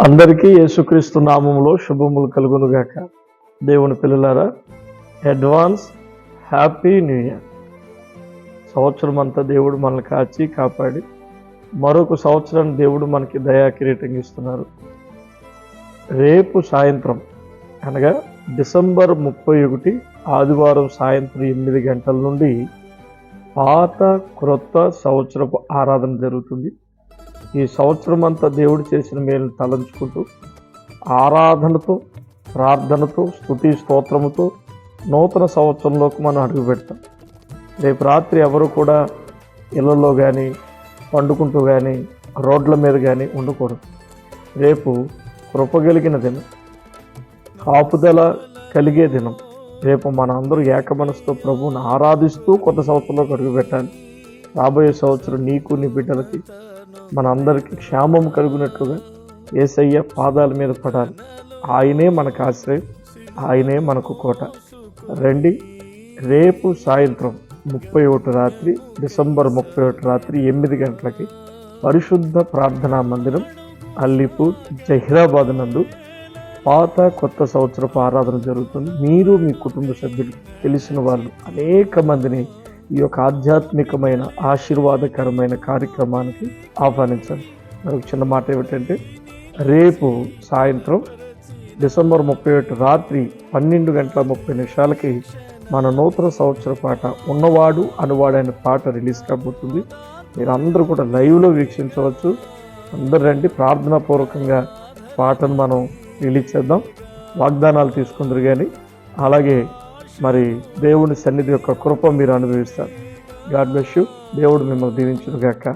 అందరికీ యేసుక్రీస్తు నామంలో శుభములు కలుగునుగాక. దేవుని పిల్లలారా అడ్వాన్స్ హ్యాపీ న్యూ ఇయర్ సంవత్సరం అంతా దేవుడు మనల్ని కాచి కాపాడి మరొక సంవత్సరాన్ని దేవుడు మనకి దయా కిరీటం ఇస్తున్నారు. రేపు సాయంత్రం అనగా డిసెంబర్ ముప్పై ఒకటి ఆదివారం సాయంత్రం ఎనిమిది గంటల నుండి పాత క్రొత్త సంవత్సరపు ఆరాధన జరుగుతుంది. ఈ సంవత్సరం అంతా దేవుడు చేసిన మేలు తలంచుకుంటూ ఆరాధనతో ప్రార్థనతో స్థుతి స్తోత్రముతో నూతన సంవత్సరంలోకి మనం అడుగు పెడతాం. రేపు రాత్రి ఎవరు కూడా ఇళ్ళలో కానీ పండుకుంటూ కానీ రోడ్ల మీద కానీ ఉండకూడదు. రేపు కృపగలిగిన దినం కాపుదల కలిగే దినం. రేపు మన అందరూ ఏక మనసుతో ప్రభువుని ఆరాధిస్తూ కొత్త సంవత్సరంలోకి అడుగు పెట్టాలి. రాబోయే సంవత్సరం నీకు నీ బిడ్డలకి మనందరికీ క్షేమం కలుగునట్లుగా ఏసయ్య పాదాల మీద పడాలి. ఆయనే మనకు ఆశ్రయం ఆయనే మనకు కోట. రండి రేపు సాయంత్రం ముప్పై ఒకటి రాత్రి డిసెంబర్ ముప్పై ఒకటి రాత్రి ఎనిమిది గంటలకి పరిశుద్ధ ప్రార్థనా మందిరం అల్లిపూర్ జహీరాబాద్ నందు పాత కొత్త సంవత్సరపు ఆరాధన జరుగుతుంది. మీరు మీ కుటుంబ సభ్యులు తెలిసిన వాళ్ళు అనేక మందిని ఈ యొక్క ఆధ్యాత్మికమైన ఆశీర్వాదకరమైన కార్యక్రమానికి ఆహ్వానించండి. మరొక చిన్న మాట ఏమిటంటే రేపు సాయంత్రం డిసెంబర్ ముప్పై ఒకటి రాత్రి పన్నెండు గంటల ముప్పై నిమిషాలకి మన నూతన సంవత్సర పాట ఉన్నవాడు అనువాడైన పాట రిలీజ్ కాబోతుంది. మీరు అందరూ కూడా లైవ్లో వీక్షించవచ్చు. అందరు రండి ప్రార్థనాపూర్వకంగా పాటను మనం రిలీజ్ చేద్దాం. వాగ్దానాలు తీసుకుందరు కానీ అలాగే మరి దేవుని సన్నిధి యొక్క కృప మీరు అనుభవిస్తారు. God bless you. దేవుడు మిమ్మల్ని దీవించుగాక